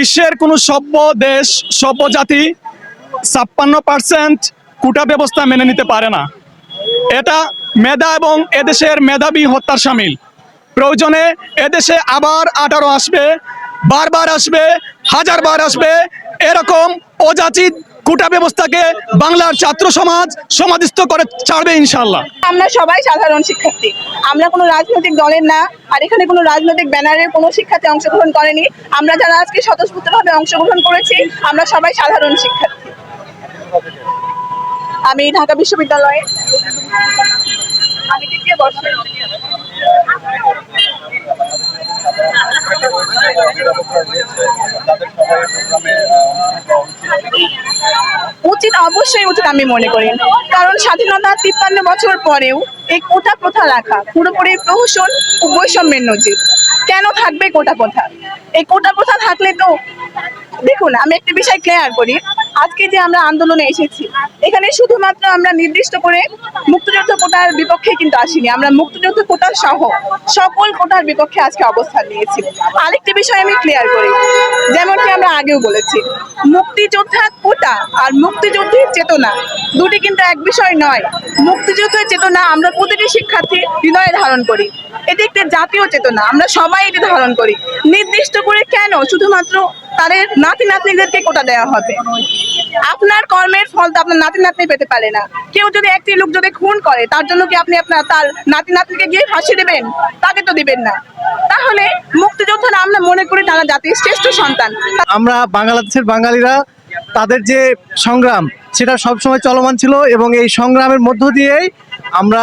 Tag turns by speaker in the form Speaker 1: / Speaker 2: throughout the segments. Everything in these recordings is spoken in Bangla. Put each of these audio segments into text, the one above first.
Speaker 1: বিশ্বের কোনো সভ্য দেশ, সভ্য জাতি ছাপ্পান্ন পার্সেন্ট কোটা ব্যবস্থা মেনে নিতে পারে না। এটা মেধা এবং এদেশের মেধাবী হত্যার সামিল। প্রয়োজনে এদেশে আবার আঠারো আসবে, বারবার আসবে, হাজারবার আসবে, এরকম অযাচিত কোটা ব্যবস্থাকে বাংলার ছাত্র সমাজ সমাধিস্থ করে ছাড়বে ইনশাল্লাহ
Speaker 2: আমরা সবাই সাধারণ শিক্ষার্থী। আমরা কোনো রাজনৈতিক দলের না আর এখানে কোনো রাজনৈতিক ব্যানারের কোনো শিক্ষার্থী অংশগ্রহণ করেনি। আমরা যারা আজকে স্বতঃস্ফূর্তভাবে অংশগ্রহণ করেছি আমরা সবাই সাধারণ শিক্ষার্থী। আমি ঢাকা বিশ্ববিদ্যালয়ে আমি তৃতীয় বর্ষে উচিত অবশ্যই উচিত আমি মনে করি। কারণ স্বাধীনতা তিপ্পান্ন বছর পরেও এই কোটা প্রথা রাখা? পুরোপুরি প্রহসন ও বৈষম্যের নজির। কেন থাকবে কোটা প্রথা এই কোটা প্রথা থাকলে তো দেখুন, আমি একটি বিষয় ক্লিয়ার করি। আজকে যে আমরা আন্দোলনে এসেছি, এখানে শুধুমাত্র আমরা নির্দিষ্ট করে মুক্তিযুদ্ধ কোটার বিপক্ষে কিন্তু আসিনি। আমরা মুক্তিযুদ্ধ কোটা সহ সকল কোটার বিপক্ষে আজকে অবস্থান নিয়েছি। আরেকটি বিষয় আমি ক্লিয়ার করি। যেমনটি আমরা আগেও বলেছি, মুক্তিযোদ্ধা কোটা আর মুক্তিযুদ্ধের চেতনা দুটি কিন্তু এক বিষয় নয়। মুক্তিযুদ্ধের চেতনা আমরা প্রতিটি শিক্ষার্থী হৃদয়ে ধারণ করি। এটি একটি জাতীয় চেতনা, আমরা সবাই এটি ধারণ করি। নির্দিষ্ট করে কেন শুধুমাত্র তাদের নাতি নাতনিদেরকে কোটা দেওয়া হবে? আপনার কর্মের ফল তো আপনার নাতি নাতনি পেতে পারে না। কেউ যদি একটি লোক যদি খুন করে, তার জন্য কি আপনি আপনার তার নাতি নাতনিকে গিয়ে ফাঁসি দেবেন? তাকে তো দিবেন না। তাহলে তারা জাতির শ্রেষ্ঠ সন্তান।
Speaker 3: আমরা বাংলাদেশের বাঙালিরা তাদের যে সংগ্রাম, সেটা সবসময় চলমান ছিল এবং এই সংগ্রামের মধ্য দিয়েই আমরা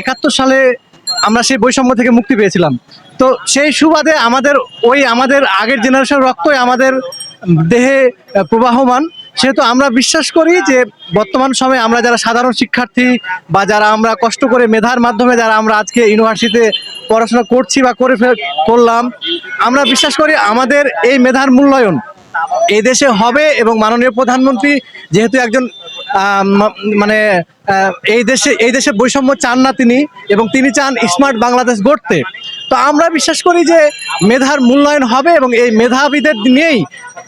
Speaker 3: একাত্তর সালে আমরা সেই বৈষম্য থেকে মুক্তি পেয়েছিলাম। তো সেই সুবাদে আমাদের ওই আমাদের আগের জেনারেশন রক্তই আমাদের দেহে প্রবাহমান। সেহেতু আমরা বিশ্বাস করি যে বর্তমান সময়ে আমরা যারা সাধারণ শিক্ষার্থী বা যারা আমরা কষ্ট করে মেধার মাধ্যমে যারা আমরা আজকে ইউনিভার্সিটিতে পড়াশোনা করছি বা করে করলাম, আমরা বিশ্বাস করি আমাদের এই মেধার মূল্যায়ন এই দেশে হবে এবং মাননীয় প্রধানমন্ত্রী যেহেতু একজন মানে এই দেশে এই দেশে বৈষম্য চান না তিনি এবং তিনি চান স্মার্ট বাংলাদেশ গড়তে। তো আমরা বিশ্বাস করি যে মেধার মূল্যায়ন হবে এবং এই মেধাবীদের নিয়েই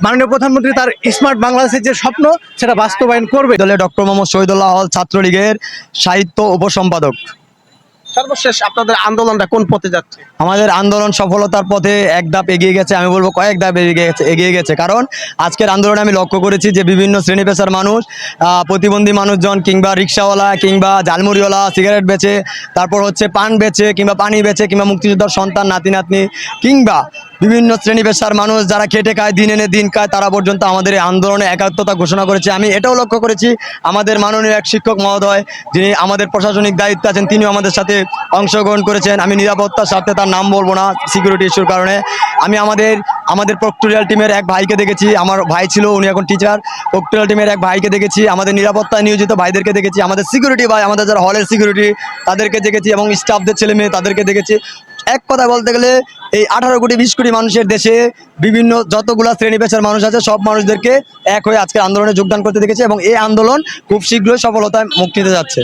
Speaker 3: মাননীয় প্রধানমন্ত্রী তার স্মার্ট বাংলাদেশের যে স্বপ্ন সেটা বাস্তবায়ন করবে।
Speaker 4: দলে ডক্টর মোহাম্মদ শহীদুল্লাহ হল ছাত্রলীগের সাহিত্য উপসম্পাদক।
Speaker 5: সর্বশেষ আপনাদের আন্দোলনটা কোন পথে যাচ্ছে?
Speaker 4: আমাদের আন্দোলন সফলতার পথে এক ধাপ এগিয়ে গেছে আমি বলব কয়েক ধাপ এগিয়ে গেছে এগিয়ে গেছে। কারণ আজকের আন্দোলনে আমি লক্ষ্য করেছি যে বিভিন্ন শ্রেণি পেশার মানুষ প্রতিবন্ধী মানুষজন কিংবা রিক্সাওয়ালা কিংবা ঝালমুড়িওয়ালা সিগারেট বেচে তারপর হচ্ছে পান বেচে কিংবা পানি বেচে কিংবা মুক্তিযোদ্ধার সন্তান নাতি নাতনি কিংবা বিভিন্ন শ্রেণি পেশার মানুষ যারা খেটে খায়, দিন এনে দিন খায়, তারা পর্যন্ত আমাদের এই আন্দোলনে একাত্মতা ঘোষণা করেছে। আমি এটাও লক্ষ্য করেছি, আমাদের মাননীয় এক শিক্ষক মহোদয়, যিনি আমাদের প্রশাসনিক দায়িত্ব আছেন, তিনিও আমাদের সাথে অংশগ্রহণ করেছেন। আমি নিরাপত্তার স্বার্থে তার নাম বলব না সিকিউরিটি ইস্যুর কারণে। আমি আমাদের আমাদের প্রক্টোরিয়াল টিমের এক ভাইকে দেখেছি, আমার ভাই ছিল, উনি এখন টিচার প্রক্টোরিয়াল টিমের এক ভাইকে দেখেছি, আমাদের নিরাপত্তায় নিয়োজিত ভাইদেরকে দেখেছি, আমাদের সিকিউরিটি ভাই, আমাদের যারা হলের সিকিউরিটি তাদেরকে দেখেছি এবং স্টাফদের ছেলে মেয়ে তাদেরকে দেখেছি। এক কথা বলতে গেলে, এই আঠারো কোটি, বিশ কোটি মানুষের দেশে বিভিন্ন যতগুলা শ্রেণি পেশার মানুষ আছে, সব মানুষদেরকে এক হয়ে আজকের আন্দোলনে যোগদান করতে দেখেছে এবং এই আন্দোলন খুব শীঘ্রই সফলতায় মুখ নিতে যাচ্ছে।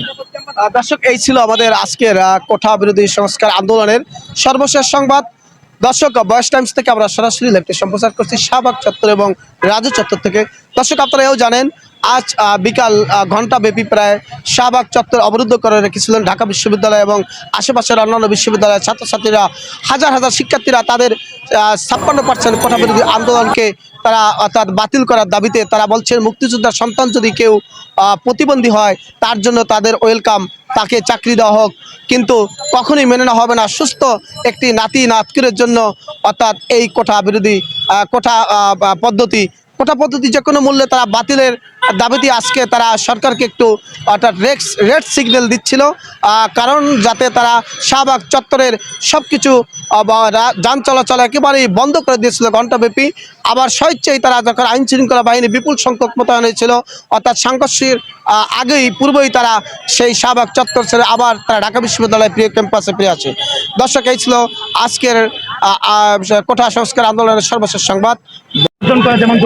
Speaker 5: দর্শক, এই ছিল আমাদের আজকের কোঠা বিরোধী সংস্কার আন্দোলনের সর্বশেষ সংবাদ। দর্শক বয়স টাইমস থেকে আমরা সরাসরি লাইভটি সম্প্রচার করছি, শাহবাগ চত্বর এবং রাজু চত্বর থেকে। দর্শক, আপনারা এও জানেন আজ বিকাল আহ, ঘন্টাব্যাপী প্রায় শাহবাগ চত্বর অবরুদ্ধ করে রেখেছিলেন ঢাকা বিশ্ববিদ্যালয় এবং আশেপাশের অন্যান্য বিশ্ববিদ্যালয়ের ছাত্রছাত্রীরা হাজার হাজার শিক্ষার্থীরা তাদের ছাপ্পান্ন পার্সেন্ট কোঠা বিরোধী আন্দোলনকে তারা অর্থাৎ বাতিল করার দাবিতে তারা বলছেন মুক্তিযোদ্ধার সন্তান যদি কেউ প্রতিবন্ধী হয় তার জন্য তাদের ওয়েলকাম তাকে চাকরি দেওয়া হোক। কিন্তু কখনোই মেনে নেওয়া হবে না। সুস্থ একটি নাতি নাতকিরের জন্য অর্থাৎ এই কোঠা বিরোধী কোঠা পদ্ধতি কোঠা পদ্ধতি যে কোনো মূল্যে তারা বাতিলের দাবিতে আজকে তারা সরকারকে একটু অর্থাৎ রেক্স রেড সিগন্যাল দিচ্ছিল কারণ যাতে তারা শাহবাগ চত্বরের সব কিছু যান চলাচল একেবারেই বন্ধ করে দিয়েছিল ঘণ্টাব্যাপী। আবার স্বেচ্ছায় তারা যখন আইন শৃঙ্খলা বাহিনী বিপুল সংখ্যক মোতায়েন হয়েছিল, অর্থাৎ সংঘর্ষের আগেই পূর্বেই তারা সেই শাহবাগ চত্বর ছেড়ে আবার তারা ঢাকা বিশ্ববিদ্যালয় প্রিয় ক্যাম্পাসে ফিরে আসে। দর্শক, এই ছিল আজকের কোঠা সংস্কার আন্দোলনের সর্বশেষ সংবাদ।
Speaker 1: যেমন